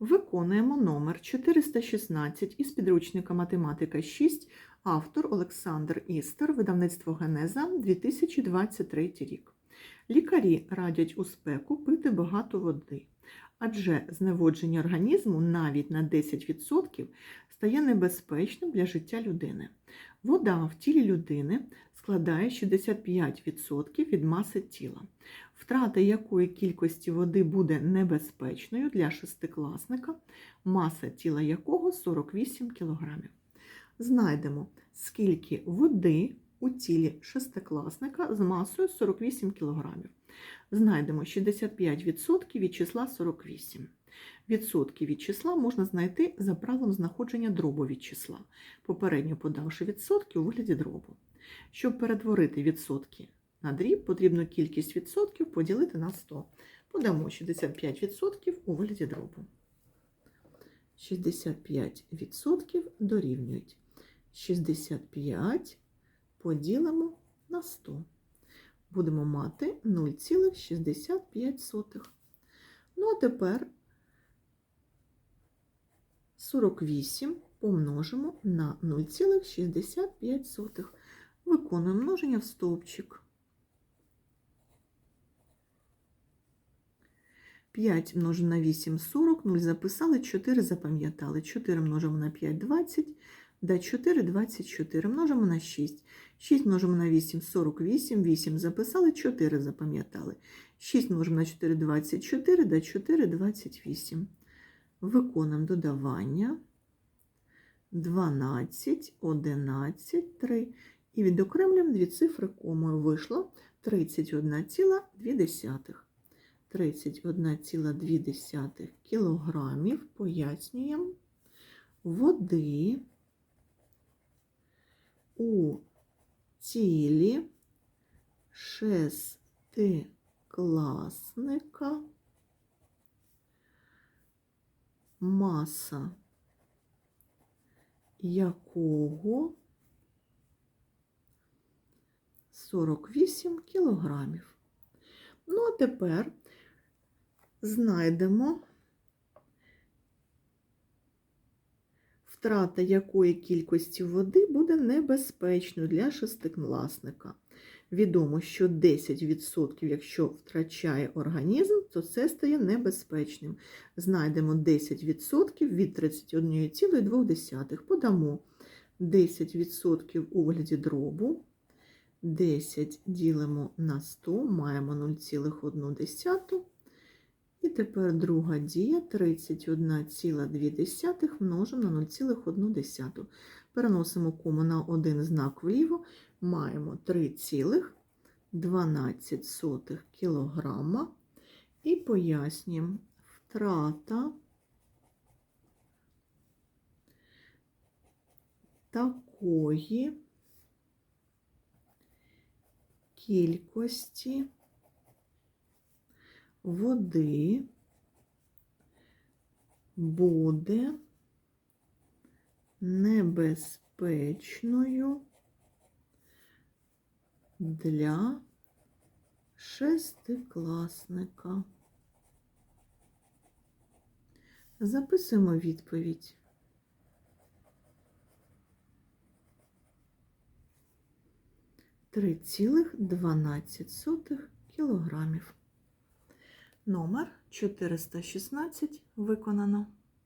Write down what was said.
Виконуємо номер 416 із підручника Математика 6, автор Олександр Істер, видавництво Генеза 2023 рік. Лікарі радять у спеку пити багато води, адже зневодження організму навіть на 10% стає небезпечним для життя людини. Вода в тілі людини складає 65% від маси тіла, втрата якої кількості води буде небезпечною для шестикласника, маса тіла якого 48 кг. Знайдемо, скільки води у тілі шестикласника з масою 48 кг. Знайдемо 65% від числа 48. Відсотки від числа можна знайти за правилом знаходження дробу від числа, попередньо подавши відсотки у вигляді дробу. Щоб перетворити відсотки на дріб, потрібно кількість відсотків поділити на 100. Подамо 65% у вигляді дробу. 65% дорівнюють 65 поділимо на 100. Будемо мати 0,65. Ну, а тепер 48 помножимо на 0,65. Виконуємо множення в стовпчик. 5 множимо на 8 – 40, 0 записали, 4 запам'ятали. 4 множимо на 5 – 20, да 4 – 24. Множимо на 6. 6 множимо на 8 – 48, 8 записали, 4 запам'ятали. 6 множимо на 4 – 24, да 4 – 28. Виконуємо додавання. 12, 11, 3. І відокремлюємо дві цифри комою. Вийшло 31,2. 31,2 кілограмів, пояснюємо, води у тілі шестикласника маса якого 48 кілограмів. Ну, а тепер знайдемо, втрата якої кількості води буде небезпечною для шестикласника. Відомо, що 10%, якщо втрачає організм, то це стає небезпечним. Знайдемо 10% від 31,2. Подамо 10% у вигляді дробу. 10 ділимо на 100, маємо 0,1. І тепер друга дія 31,2 множимо на 0,1. Переносимо кому на один знак вліво, маємо 3,12 кг і пояснюємо втрата такої кількості води буде небезпечною для шестикласника. Записуємо відповідь. Три цілих дванадцять сотих кілограмів. Номер 416 виконано.